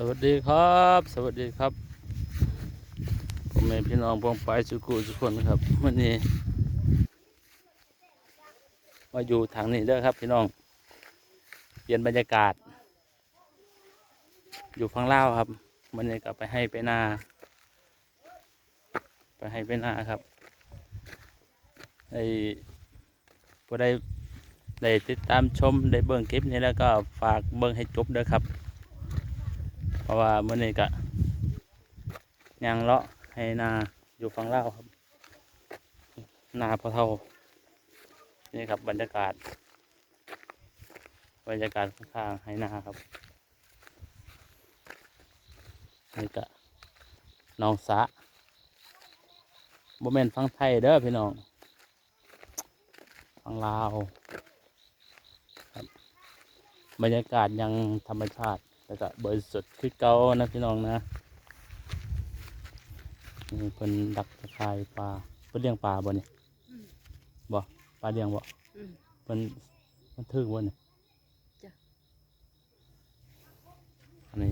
สวัสดีครับ สวัสดีครับผมเองพี่น้องพงไปสุกุทุกคนครับวันนี้ มาอยู่ทางนี้เด้อครับ พี่น้องเปลี่ยนบรรยากาศ อยู่ฝั่งลาวครับวันนี้ก็ไปให้ไปนา ไปให้ไปนาครับไอ้ผู้ได้ได้ติดตามชมได้เบิ่งคลิปนี้แล้วก็ฝากเบิ่งให้จบเด้อครับ เพราะว่าเมื่อนี้ก็ยางเลาะให้นาอยู่ฝั่งลาครับ นาพะเท่า นี่ครับบรรยากาศ บรรยากาศข้างๆให้นาครับนี่ก็หน้องสะโมเมนต์ฟังไทยเด้อพี่น้องฟังลาว ครับ บรรยากาศยังธรรมชาติ แล้วก็บริสุทธิ์คือเก่านะพี่น้องนะนี่เป็นดักตะไคร่ปลาเพิ่นเลี้ยงปลาบ่นี่อืมบ่ปลาเลี้ยงบ่อืมเพิ่นมันถึกบ่นี่จ้ะอันนี้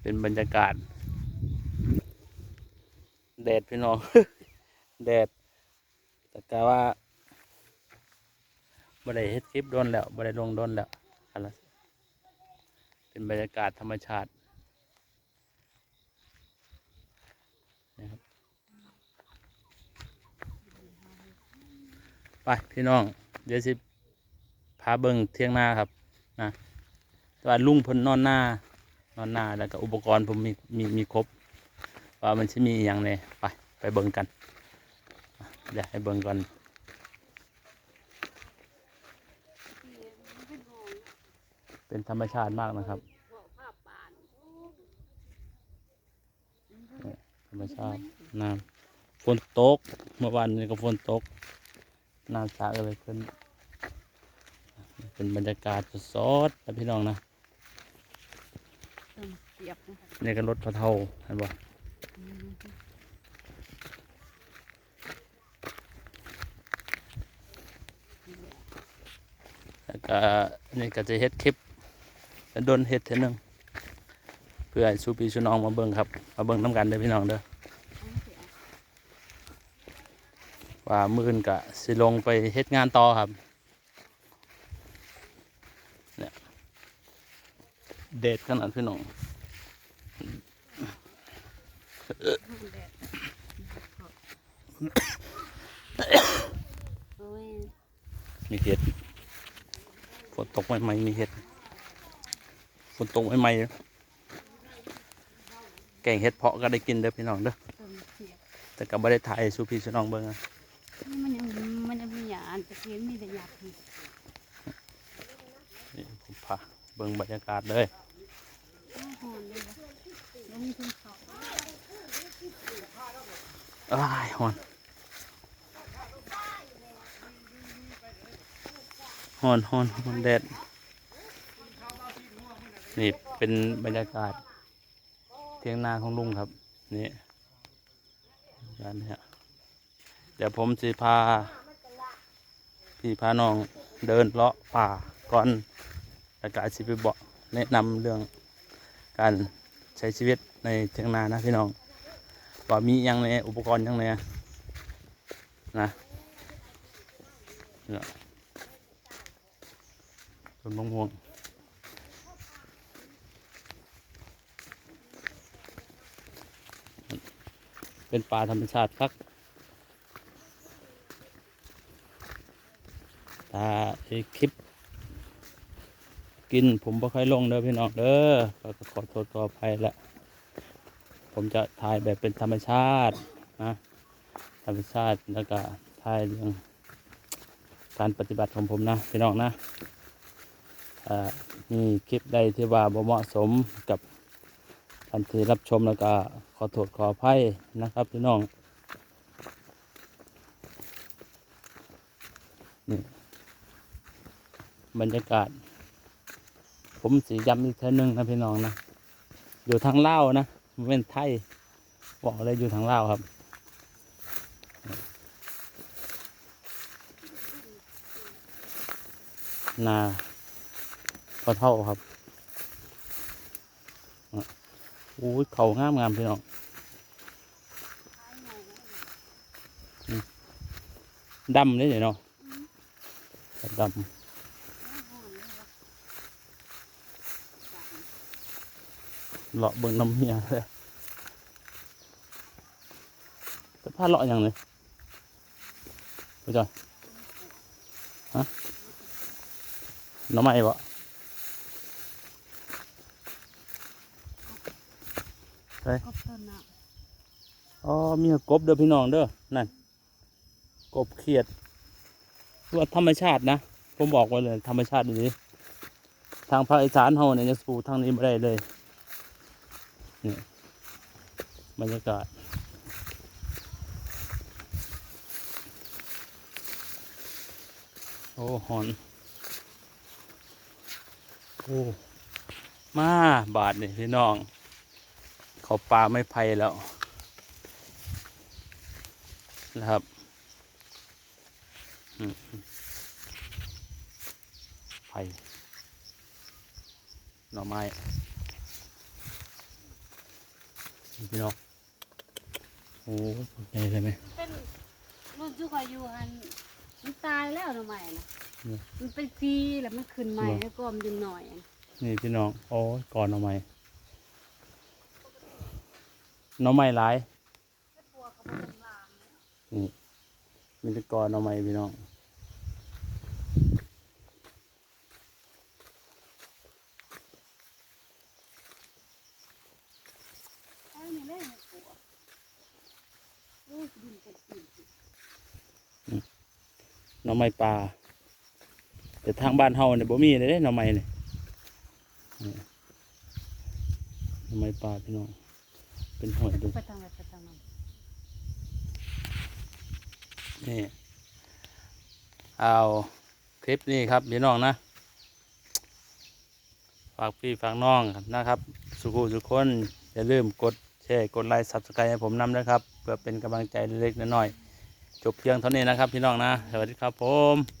เป็นบรรยากาศแดดพี่น้องแดดแต่กะว่าบ่ได้เฮ็ดคลิปโดนแล้วบ่ได้ลงโดนแล้วอันละ เป็นบรรยากาศธรรมชาตินะครับไปพี่น้อง เดี๋ยวสิพาเบิ่งเที่ยงหน้าครับนะแต่ว่าลุงพ้นนอนหน้านอนหน้าแล้วก็อุปกรณ์ผมมีมีมีครบ ว่ามันจะมีอย่างไรไปไปเบิ่งกันเดี๋ยวให้เบิ่งก่อน เป็นธรรมชาติมากนะครับ ธรรมชาติน้ำฝนตก เมื่อวานนี้ก็ฝนตก น้ำสาก็เลยขึ้น เป็นบรรยากาศสดๆนะพี่น้องนะเติมเสียบนะนี่ก็รถพะเทาเห็นบ่อืมแล้วก็นี่ก็จะเฮ็ดคลิป แล้วโดนเฮ็ดเท่อหนึงเพื่อให้สูพี่สูน้องมาเบิ่งครับ มาเบิ่งน้ำกันเด้อพี่น้องเด้อว่ามื้ออื่นก็สิลงไปเฮ็ดงานต่อครับเนี่ยเดดขนาดพี่น้องแดดโอ้ยมีเห็ดฝนตกใหม่ๆมีเห็ดฝ นตกใหม่ๆแกงเห็ดเพาะก็ได้กินเด้อพี่น้องเด้อเติมเสียบแต่ก็ไม่ได้ถ่ายให้สูพี่สูน้องเบิ่งอะนี่มันยังมันยังมีหยาอันตะเคียนมีแต่หยาพิษนี่ผมพาเบิ่งบรรยากาศเลยโอ้โหเลยวะแล้วมีคนเขาอ้ายฮอนฮอนฮอนฮอนแดด นี่เป็นบรรยากาศ เที่ยงนาของลุงครับ นี่ด้านนี้เดี๋ยวผมจะพา พี่พาน้องเดินเลาะป่าก่อนแล้วก็อาจสิไปบอกแนะนำเรื่องการใช้ชีวิตในเที่ยงนานะพี่น้องว่ามียังในอุปกรณ์ยังไงนะเนี่ยต้นมะม่วง เป็นป่าธรรมชาติครับตาคลิป กินผมบ่ค่อยลงเด้อพี่น้องเด้อก็ขอโทษขออภัยละผมจะถ่ายแบบเป็นธรรมชาตินะธรรมชาติแล้วก็ถ่ายเรื่องการปฏิบัติของผมนะพี่น้องนะอ่ามีคลิปใดที่ว่าบ่เหมาะสมกับ ท่านที่รับชมแล้วก็ขอโทษขออภัยนะครับพี่น้องนี่บรรยากาศ ผมสีย้ำอีกเท่านึงนะพี่น้องนะ อยู่ทางเล่านะมันเป็นไทยบอกเลยอยู่ทางเล่าครับนาพอเท่าครับ โอ้ยเขางามงามพี่น้องดำเลยเนาะดำหอมเลยวะจ้ะำเลาะเบิ่งน้ำเมียเลยจะพาเลาะอย่างเลยไปจอยฮะน้ำไม้บ่ ครบต้นน่ะอ๋อมีกบเด้อพี่น้องเด้อนั่นกบเขียดว่าธรรมชาตินะ ผมบอกไว้เลยธรรมชาติดีทางภาคอีสานเฮาเนี่ยจะสู่ทางนี้ไม่ได้เลยนี่บรรยากาศโอ้หอนโอ้มาบาทนี่พี่น้อง เขาปลาไม่ไผ่แล้วนะครับอืมไผ่หน่อไม้พี่น้องโอ้ใหญ่เลยไหมเป็นรุ่นที่คอยอยู่หันมันตายแล้วหน่อไม้นะอืมมันเป็นปีแล้วมันขึ้นใหม่เหรอแล้วก็มันยังหน่อยอะนี่พี่น้องโอ้ยก่อนหน่อไม้ หน่อไม้หลายนี่มีแต่ก่อนหน่อไม้พี่น้องเอ้ยนี่เลยหัวโอ้ยดินเป็นปีหน่อไม้ปลาแต่ทางบ้านเฮาเนี่ยบ่มีเลยเด้หน่อไม้เนี่ยนี่หน่อไม้ปลาพี่น้อง เป็นหอยดูไปทางไหนไปทางนั้นนี่เอาคลิปนี้ครับพี่น้องนะฝากพี่ฝากน้องนะครับ สุขุสุขคนอย่าลืมกดแชร์กดไลค์ซับสไครต์ให้ผมนำนะครับ เพื่อเป็นกำลังใจเล็กๆน้อยๆจบเพียงเท่านี้นะครับ พี่น้องนะ สวัสดีครับผม